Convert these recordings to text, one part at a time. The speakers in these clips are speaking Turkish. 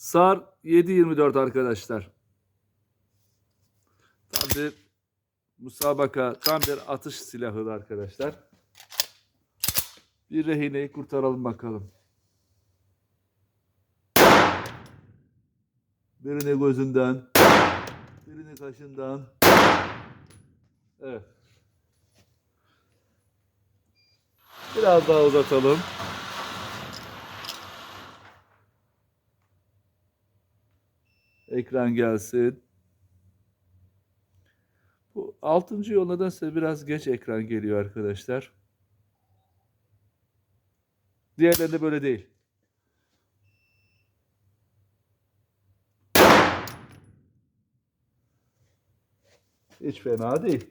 SAR 724 arkadaşlar. Tam bir musabaka, tam bir atış silahı arkadaşlar. Bir rehineyi kurtaralım bakalım. Birini gözünden, birini kaşından. Evet. Biraz daha uzatalım. Ekran gelsin. Bu altıncı yol nedense biraz geç ekran geliyor arkadaşlar. Diğerlerinde böyle değil. Hiç fena değil.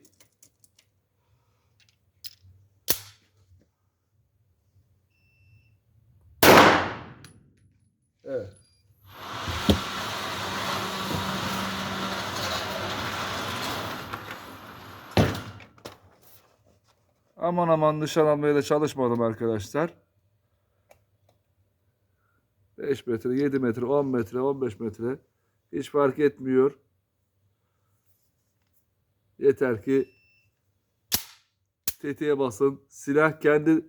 Evet. Aman aman nişan almaya da çalışmadım arkadaşlar. 5 metre, 7 metre, 10 metre, 15 metre hiç fark etmiyor. Yeter ki tetiğe basın. Silah kendi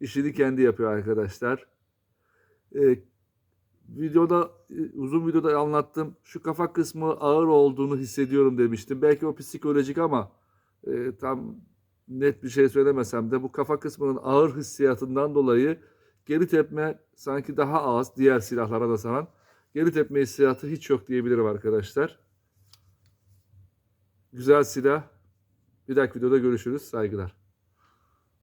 işini kendi yapıyor arkadaşlar. Ee, videoda uzun videoda anlattım. Şu kafa kısmı ağır olduğunu hissediyorum demiştim. Belki o psikolojik ama e, tam net bir şey söylemesem de bu kafa kısmının ağır hissiyatından dolayı geri tepme sanki daha az diğer silahlara nazaran. Geri tepme hissiyatı hiç yok diyebilirim arkadaşlar. Güzel silah. Bir dahaki videoda görüşürüz. Saygılar.